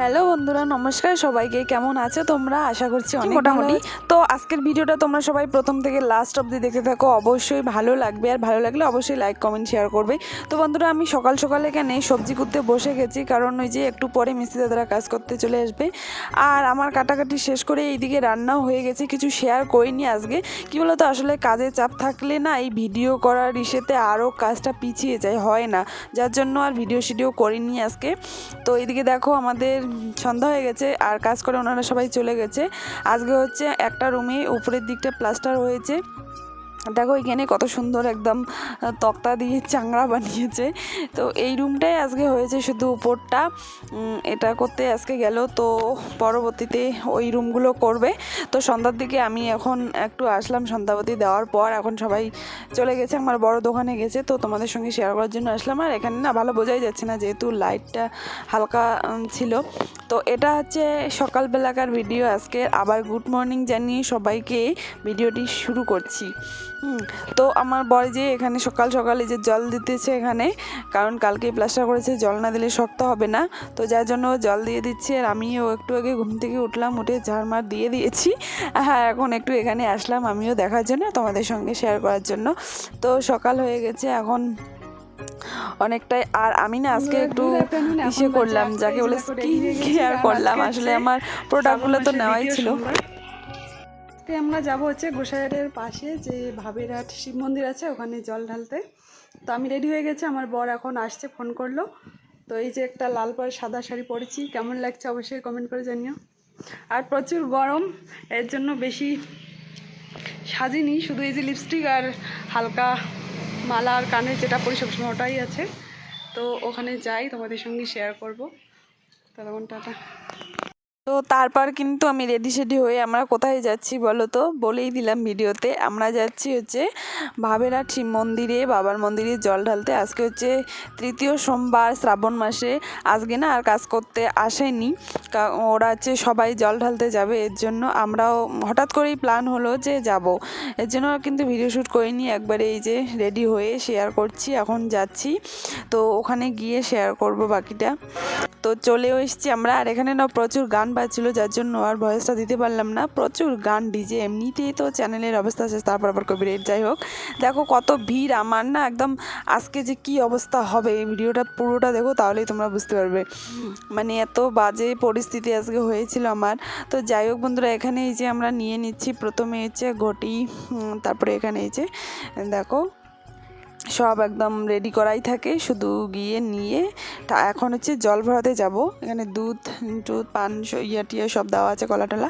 Hello বন্ধুরা নমস্কার সবাইকে। কেমন আছো তোমরা? আশা করছি অনেক মোটামুটি। তো আজকের ভিডিওটা তোমরা সবাই প্রথম থেকে লাস্ট অবধি দেখে থাকো। অবশ্যই ভালো লাগবে। আর ভালো লাগলে অবশ্যই লাইক কমেন্ট শেয়ার করবে। তো বন্ধুরা আমি সকাল সকাল এখানে সবজি করতে বসে গেছি। কারণ ওই যে একটু পরে মিস্ত্রি দাদারা কাজ করতে চলে আসবে। আর আমার কাটাকাটি শেষ করে এইদিকে রান্নাও হয়ে গেছে। কিছু শেয়ার করিনি আজকে। কি বলতো আসলে কাজের চাপ থাকলে না এই ভিডিও করার ইসেতে আরও কাজটা পিছিয়ে যায় হয় না। যার জন্য আর ভিডিও শিডিও করিনি আজকে। তো এইদিকে দেখো আমাদের সন্ধ্যা হয়ে গেছে আর কাজ করে ওনারা সবাই চলে গেছে। আজকে হচ্ছে একটা রুমে উপরের দিকটা প্লাস্টার হয়েছে। দেখো এখানে কত সুন্দর একদম তক্তা দিয়ে চাংড়া বানিয়েছে। তো এই রুমটাই আজকে হয়েছে শুধু উপরটা। এটা করতে আজকে গেল, তো পরবর্তীতে ওই রুমগুলো করবে। তো সন্ধ্যার দিকে আমি এখন একটু আসলাম সন্ধ্যাবতী দেওয়ার পর। এখন সবাই চলে গেছে, আমার বড় দোকানে গেছে, তো তোমাদের সঙ্গে শেয়ার করার জন্য আসলাম। আর এখানে না ভালো বোঝাই যাচ্ছে না, যেহেতু লাইটটা হালকা ছিল। তো এটা হচ্ছে সকালবেলাকার ভিডিও আজকে। আবার গুড মর্নিং জানিয়ে সবাইকে ভিডিওটি শুরু করছি। তো আমার বর যে এখানে সকাল সকালে যে জল দিতেছে এখানে কারণ কালকে প্লাস্টার করেছে জল না দিলে শক্ত হবে না। তো যার জন্য জল দিয়ে দিচ্ছে আর আমিও একটু আগে ঘুম থেকে উঠলাম উঠে ঝাড়মার দিয়ে দিয়েছি। হ্যাঁ এখন একটু এখানে আসলাম আমিও দেখার জন্য তোমাদের সঙ্গে শেয়ার করার জন্য। তো সকাল হয়ে গেছে এখন অনেকটাই আর আমি না আজকে একটু ইসে করলাম যাকে বলে স্কিন কেয়ার করলাম। আসলে আমার প্রোডাক্টগুলো তো নেওয়াই ছিল। আজকে আমরা যাব হচ্ছে গোসাইয়ের পাশে, যে ভাবেরহাট শিব মন্দির আছে, ওখানে জল ঢালতে। তো আমি রেডি হয়ে গেছি, আমার বর এখন আসছে, ফোন করল। তো এই যে একটা লাল পাড় সাদা শাড়ি পরেছি, কেমন লাগছে অবশ্যই কমেন্ট করে জানিও। আর প্রচুর গরম, এর জন্য বেশি সাজিনি, শুধু এই যে লিপস্টিক আর হালকা মালা আর কানের যেটা পরি, সবসময় ওটাই আছে। তো ওখানে যাই, তোমাদের সঙ্গে শেয়ার করব। ততক্ষণ টাটা। তো তারপর কিন্তু আমি রেডি সেডি হয়ে আমরা কোথায় যাচ্ছি বলো তো? বলেই দিলাম ভিডিওতে। আমরা যাচ্ছি হচ্ছে ভাবেরা শিব মন্দিরে, বাবার মন্দিরে জল ঢালতে। আজকে হচ্ছে তৃতীয় সোমবার শ্রাবণ মাসে। আজকে না আর কাজ করতে আসেনি। ওরা হচ্ছে সবাই জল ঢালতে যাবে। এর জন্য আমরাও হঠাৎ করেই প্ল্যান হলো যে যাব। এর জন্য কিন্তু ভিডিও শ্যুট করিনি। একবারে এই যে রেডি হয়ে শেয়ার করছি। এখন যাচ্ছি। তো ওখানে গিয়ে শেয়ার করব বাকিটা। তো চলেও এসেছি আমরা। আর এখানে না প্রচুর গান বাজছিল, যার জন্য আর ভয়েসটা দিতে পারলাম না। প্রচুর গান, ডিজে এমনিতেই তো চ্যানেলের অবস্থা আছে, তারপর আবার কবিরেট যাই হোক। দেখো কত ভিড়, আমার না একদম আজকে যে কি অবস্থা হবে, এই ভিডিওটা পুরোটা দেখো, তাহলেই তোমরা বুঝতে পারবে। মানে এত বাজে পরিস্থিতি আজকে হয়েছিল আমার। তো যাই হোক বন্ধুরা, এখানে এই যে আমরা নিয়ে নিচ্ছি, প্রথমে হচ্ছে ঘটি তারপরে এখানে এই যে, দেখো সব একদম রেডি করাই থাকে, শুধু গিয়ে নিয়ে, তা এখন হচ্ছে জল ভরাতে যাব। এখানে দুধ দুধ, পান ইয়া টিয়া সব দেওয়া আছে, কলা টলা।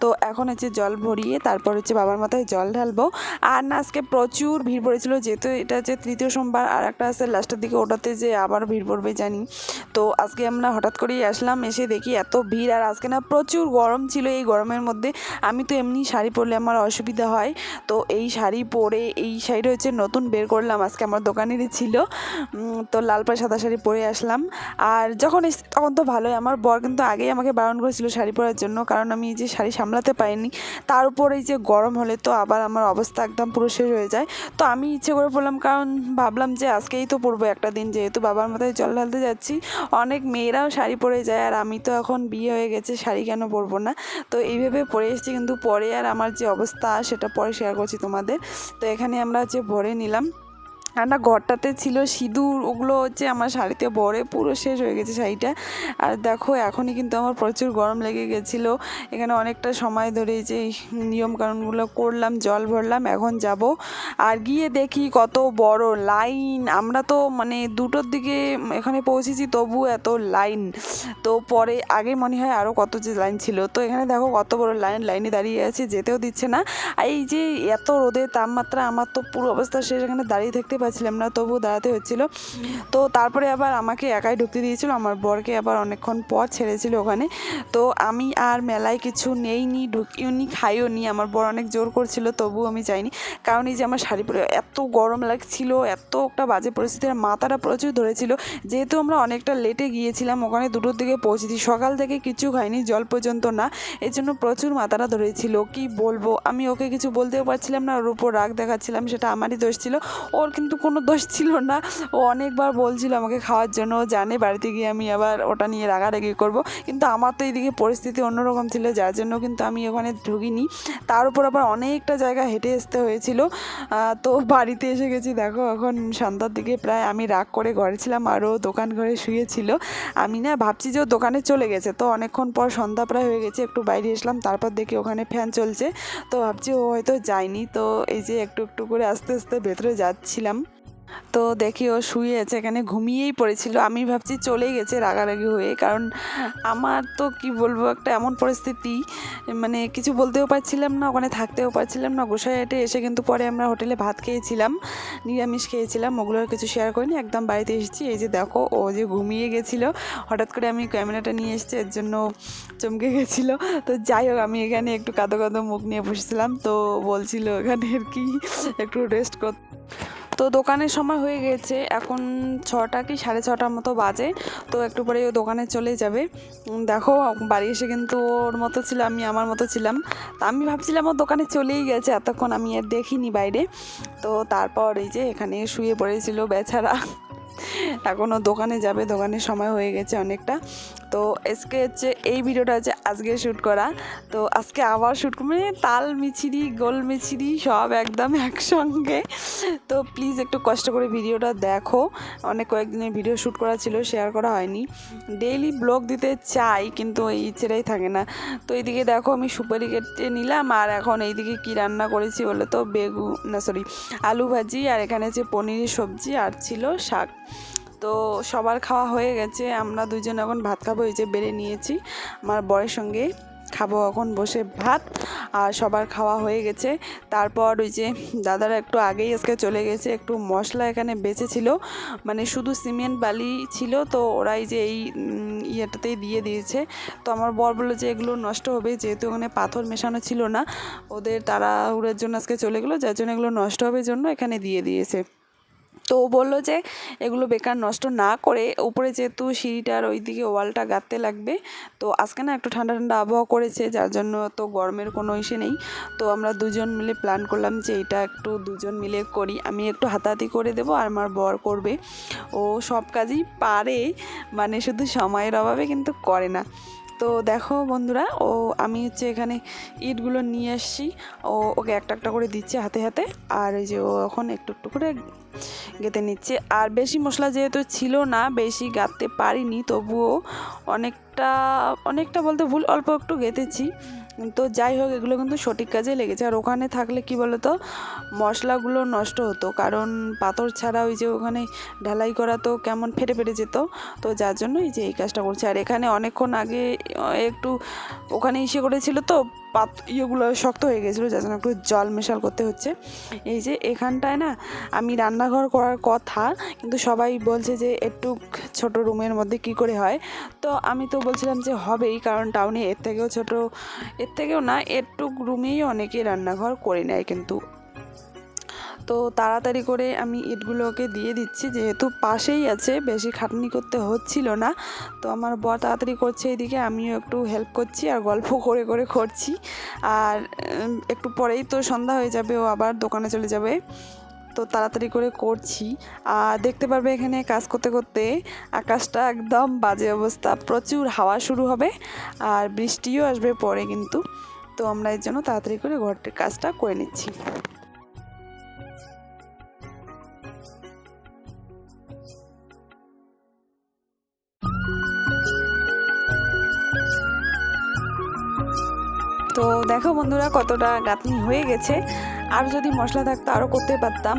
তো এখন হচ্ছে জল ভরিয়ে তারপর হচ্ছে বাবার মাথায় জল ঢালবো। আর না, আজকে প্রচুর ভিড় পড়েছিল, যেহেতু এটা হচ্ছে তৃতীয় সোমবার, আর একটা আছে লাস্টের দিকে, ওটাতে যে আবার ভিড় পড়বে, জানি। তো আজকে আমরা হঠাৎ করেই আসলাম, এসে দেখি এত ভিড়, আর আজকে না প্রচুর গরম ছিল এই গরমের মধ্যে। আমি তো এমনি শাড়ি পরলে আমার অসুবিধা হয়। তো এই শাড়ি পরে এই শাড়িটা হচ্ছে নতুন বের করলাম আজকে আমার দোকানেরই ছিল। তো লাল পাড় সাদা শাড়ি পরে আসলাম। আর যখন তখন তো ভালোই, আমার বর কিন্তু আগেই আমাকে বারণ করেছিল শাড়ি পরার জন্য, কারণ আমি এই যে শাড়ি সামলাতে পারিনি, তার উপর এই যে গরম হলে তো আবার আমার অবস্থা একদম পুরো শেষ হয়ে যায়। তো আমি ইচ্ছে করে পড়লাম কারণ ভাবলাম যে আজকেই তো পরবো একটা দিন, যেহেতু বাবার মাথায় জল ঢালতে যাচ্ছি, অনেক মেয়েরাও শাড়ি পরে যায়, আর আমি তো এখন বিয়ে হয়ে গেছে, শাড়ি কেন পরবো না? তো এইভাবে পরে এসেছি, কিন্তু পরে আর আমার যে অবস্থা, সেটা পরে শেয়ার করছি তোমাদের। তো এখানে আমরা যে ভরে নিলাম। না ঘরটাতে ছিল, সিঁদুর, ওগুলো হচ্ছে আমার শাড়িতে ভরে পুরো শেষ হয়ে গেছে শাড়িটা। আর দেখো, এখনই কিন্তু আমার প্রচুর গরম লেগে গেছিল। এখানে অনেকটা সময় ধরে যে নিয়মকানুনগুলো করলাম, জল ভরলাম, এখন যাব। আর গিয়ে দেখি কত বড় লাইন। আমরা তো মানে দুটোর দিকে এখানে পৌঁছেছি, তবু এত লাইন। তো পরে আগে মনে হয় আরও কত যে লাইন ছিল। তো এখানে দেখো কত বড় লাইন, লাইনে দাঁড়িয়ে আছে, যেতেও দিচ্ছে না। আর এই যে এত রোদের তাপমাত্রা, আমার তো পুরো অবস্থা শেষ, এখানে দাঁড়িয়ে থাকতে পারছিলাম না, তবুও দাঁড়াতে হচ্ছিল। তো তারপরে আবার আমাকে একাই ঢুকতে দিয়েছিল, আমার বরকে আবার অনেকক্ষণ পর ছেড়েছিল ওখানে। তো আমি আর মেলায় কিছু নেইনি ঢুকিও নি খাইও নি আমার বর অনেক জোর করছিল, তবুও আমি যাইনি। কারণ এই যে আমার শাড়ি পরে এত গরম লাগছিল, এত একটা বাজে পরিস্থিতি, আর মাথাটা প্রচুর ধরেছিল। যেহেতু আমরা অনেকটা লেটে গিয়েছিলাম, ওখানে দুটোর দিকে পৌঁছেছি, সকাল থেকে কিছু খাইনি, জল পর্যন্ত না। এর জন্য প্রচুর মাথাটা ধরেছিল, কি বলব? আমি ওকে কিছু বলতেও পারছিলাম না, ওর উপর রাগ দেখাচ্ছিলাম, সেটা আমারই দোষ ছিল। ওর কিন্তু কিন্তু কোনো দোষ ছিল না। ও অনেকবার বলছিল আমাকে খাওয়ার জন্য জানে বাড়িতে গিয়ে আমি আবার ওটা নিয়ে রাগারাগি করব। কিন্তু আমার তো এইদিকে পরিস্থিতি অন্যরকম ছিল, যার জন্য কিন্তু আমি ওখানে ঢুকিনি। তার উপর আবার অনেকটা জায়গা হেঁটে আসতে হয়েছিল। তো বাড়িতে এসে গেছি, দেখো এখন সন্ধ্যার দিকে প্রায় আমি রাগ করে ঘরে ছিলাম আর ও দোকান ঘরে শুয়েছিল। আমি না ভাবছি যে ও দোকানে চলে গেছে। তো অনেকক্ষণ পর সন্ধ্যা প্রায় হয়ে গেছে, একটু বাইরে এসলাম, তারপর দেখি ওখানে ফ্যান চলছে। তো ভাবছি ও হয়তো যায়নি। তো এই যে একটু একটু করে আস্তে আস্তে ভেতরে যাচ্ছিলাম। তো দেখি ও শুয়ে আছে এখানে ঘুমিয়েই পড়েছিল। আমি ভাবছি চলেই গেছে রাগারাগি হয়ে, কারণ আমার তো কি বলব, একটা এমন পরিস্থিতি মানে কিছু বলতেও পারছিলাম না, ওখানে থাকতেও পারছিলাম না গোসাইহাটে এসে কিন্তু পরে আমরা হোটেলে ভাত খেয়েছিলাম, নিরামিষ খেয়েছিলাম ওগুলোর কিছু শেয়ার করিনি, একদম বাড়িতে এসেছি, এই যে দেখো ও যে ঘুমিয়ে গেছিল, হঠাৎ করে আমি ক্যামেরাটা নিয়ে এসেছি, এর জন্য চমকে গেছিল। তো যাই হোক, আমি এখানে একটু কাঁদো কাঁদো মুখ নিয়ে বসেছিলাম, তো বলছিল এখানে আর কি, একটু রেস্ট কর তো দোকানের সময় হয়ে গেছে, এখন ছটা কি সাড়ে ছটার মতো বাজে, তো একটু পরে ও দোকানে চলে যাবে। দেখো, বাড়ি এসে কিন্তু ওর মতো ছিল, আমি আমার মতো ছিলাম। তা আমি ভাবছিলাম ও দোকানে চলেই গেছে, এতক্ষণ আমি আর দেখিনি বাইরে। তো তারপর এই যে এখানে শুয়ে পড়েছিল বেচারা। এখনও দোকানে যাবে, দোকানের সময় হয়ে গেছে অনেকটা। তো আজকে হচ্ছে এই ভিডিওটা হচ্ছে আজকে শ্যুট করা। তো আজকে আবার শ্যুট মানে তাল মিছিরি, গোল মিছিরি সব একদম একসঙ্গে। তো প্লিজ একটু কষ্ট করে ভিডিওটা দেখো। অনেক কয়েকদিনের ভিডিও শ্যুট করা ছিল শেয়ার করা হয়নি। ডেইলি ব্লগ দিতে চাই, কিন্তু এই ইচ্ছেটাই থাকে না। তো এইদিকে দেখো আমি সুপারি কেটে নিলাম, আর এখন এইদিকে কি রান্না করেছি বলে তো? বেগু না সরি আলু ভাজি, আর এখানে আছে পনিরের সবজি, আর ছিল শাক। তো সবার খাওয়া হয়ে গেছে। আমরা দুজন এখন ভাত খাব, এই যে বেড়ে নিয়েছি। আমার বরের সঙ্গে খাব এখন বসে ভাত, আর সবার খাওয়া হয়ে গেছে। তারপর ওই যে দাদারা একটু আগেই আজকে চলে গেছে, একটু মশলা এখানে বেঁচেছিল। মানে শুধু সিমেন্ট বালি ছিল, তো ওরাই যে এই ইয়েটাতেই দিয়ে দিয়েছে। তো আমার বর বলল যে এগুলো নষ্ট হবে, যেহেতু ওখানে পাথর মেশানো ছিল না, ওদের তাড়াহুড়োর জন্য আজকে চলে গেলো, যার জন্য এগুলো নষ্ট হবে জন্য এখানে দিয়ে দিয়েছে। তো ও বলল যে, এগুলো বেকার নষ্ট না করে উপরে যেহেতু সিঁড়িটার ওই দিকে ওয়ালটা গাঁথতে লাগবে, তো আজকে না একটু ঠান্ডা ঠান্ডা আবহাওয়া করেছে, যার জন্য তো গরমের কোনো ইসে নেই। তো আমরা দুজন মিলে প্ল্যান করলাম যে, এটা একটু দুজন মিলে করি। আমি একটু হাতাহাতি করে দেবো আর আমার বর করবে। ও সব কাজই পারে মানে শুধু সময়ের অভাবে কিন্তু করে না। তো দেখো বন্ধুরা, ও আমি হচ্ছে এখানে ইটগুলো নিয়ে এসছি ও, ওকে একটা একটা করে দিচ্ছে হাতে হাতে। আর এই যে ও এখন একটু একটু করে গেঁথে নিচ্ছে। আর বেশি মশলা যেহেতু ছিল না, বেশি গাঁথতে পারিনি, তবুও অনেকটা অনেকটা বলতে ভুল, অল্প একটু গেঁথেছি। তো যাই হোক, এগুলো কিন্তু সঠিক কাজে লেগেছে। আর ওখানে থাকলে কি বলতো, মশলাগুলো নষ্ট হতো। কারণ পাথর ছাড়া ওই যে ওখানে ঢালাই করা তো কেমন ফেটে ফেটে যেত। তো যার জন্য এই যে এই কাজটা করছে। আর এখানে অনেকক্ষণ আগে একটু ওখানে ইসে করেছিল তো পাত ইয়েগুলো শক্ত হয়ে গেছিল, যার জন্য একটু জল মেশাল করতে হচ্ছে। এই যে এখানটায় না, আমি রান্নাঘর করার কথা, কিন্তু সবাই বলছে যে একটু ছোট রুমের মধ্যে কি করে হয়। তো আমি তো বলছিলাম যে হবেই, কারণ টাউনে এর থেকেও ছোট, এর থেকেও না একটু রুমেই অনেকে রান্নাঘর করে নেয় কিন্তু। তো তাড়াতাড়ি করে আমি ইটগুলোকে দিয়ে দিচ্ছি, যেহেতু পাশেই আছে, বেশি খাটনি করতে হচ্ছিল না। তো আমার বর তাড়াতাড়ি করছে এদিকে, আমিও একটু হেল্প করছি আর গল্প করে করে করছি। আর একটু পরেই তো সন্ধ্যা হয়ে যাবে, ও আবার দোকানে চলে যাবে। তো তাড়াতাড়ি করে করছি। আর দেখতে পারবে এখানে কাজ করতে করতে আকাশটা একদম বাজে অবস্থা, প্রচুর হাওয়া শুরু হবে আর বৃষ্টিও আসবে পরে কিন্তু। তো আমরা এর জন্য তাড়াতাড়ি করে ঘরটির কাজটা করে নিচ্ছি। দেখো বন্ধুরা, কতটা গাঁথনি হয়ে গেছে। আর যদি মশলা থাকতো আরও করতে পারতাম।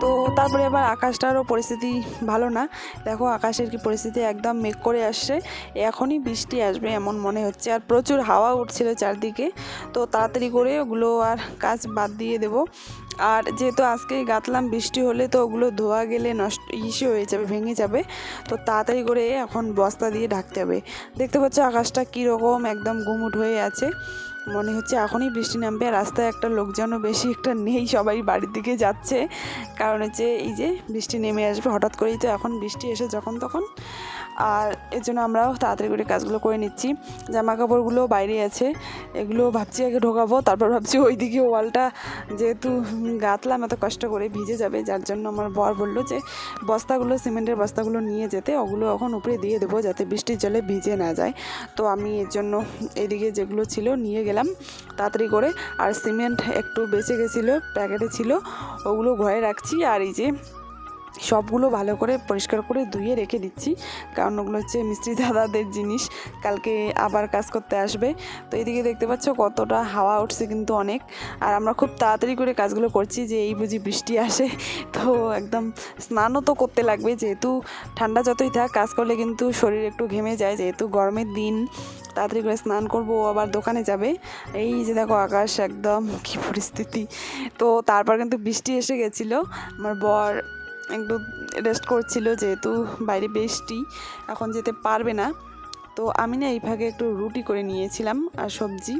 তো তারপরে আবার আকাশটারও পরিস্থিতি ভালো না। দেখো আকাশের কি পরিস্থিতি একদম মেঘ করে আসছে। এখনই বৃষ্টি আসবে এমন মনে হচ্ছে। আর প্রচুর হাওয়া উঠছিল চারদিকে। তো তাড়াতাড়ি করে ওগুলো আর কাজ বাদ দিয়ে দেবো। আর যেহেতু আজকেই গাঁথলাম, বৃষ্টি হলে তো ওগুলো ধোয়া গেলে নষ্ট, ইসে হয়ে যাবে, ভেঙে যাবে। তো তাড়াতাড়ি করে এখন বস্তা দিয়ে ঢাকতে হবে। দেখতে পাচ্ছ আকাশটা কীরকম একদম গুমুট হয়ে আছে। মনে হচ্ছে এখনই বৃষ্টি নামবে, আর রাস্তায় একটা লোকজনও বেশি একটা নেই, সবাই বাড়ির দিকে যাচ্ছে। কারণ হচ্ছে এই যে বৃষ্টি নেমে আসবে, হঠাৎ করেই তো এখন বৃষ্টি এসে যখন তখন আর এর জন্য আমরাও তাড়াতাড়ি করে কাজগুলো করে নিচ্ছি। জামা কাপড়গুলো বাইরে আছে, এগুলো ভাবছি আগে ঢোকাবো, তারপর ভাবছি ওইদিকে ওয়ালটা যেহেতু গাঁথলাম এত কষ্ট করে ভিজে যাবে, যার জন্য আমার বর বলল যে বস্তাগুলো, সিমেন্টের বস্তাগুলো নিয়ে যেতে, ওগুলো এখন উপরে দিয়ে দেবো যাতে বৃষ্টির জলে ভিজে না যায়। তো আমি এর জন্য এদিকে যেগুলো ছিল নিয়ে গেলাম তাড়াতাড়ি করে, আর সিমেন্ট একটু বেঁচে গেছিল, প্যাকেটে ছিল, ওগুলো ঘরে রাখছি, আর এই যে সবগুলো ভালো করে পরিষ্কার করে ধুয়ে রেখে দিচ্ছি। কারণ ওগুলো হচ্ছে মিস্ত্রি দাদাদের জিনিস। কালকে আবার কাজ করতে আসবে। তো এদিকে দেখতে পাচ্ছ কতটা হাওয়া উঠছে কিন্তু অনেক। আর আমরা খুব তাড়াতাড়ি করে কাজগুলো করছি যে এই বুঝি বৃষ্টি আসে। তো একদম স্নানও তো করতে লাগবে যেহেতু ঠান্ডা যতই থাক, কাজ করলে কিন্তু শরীর একটু ঘেমে যায়। যেহেতু গরমের দিন, তাড়াতাড়ি করে স্নান করব আবার দোকানে যাবে। এই যে দেখো আকাশ, একদম কী পরিস্থিতি। তো তারপর কিন্তু বৃষ্টি এসে গেছিল। আমার বর একটু রেস্ট করছিল যেহেতু বাইরে বৃষ্টি, এখন যেতে পারবে না। তো আমি না এই ভাগে একটু রুটি করে নিয়েছিলাম আর সবজি।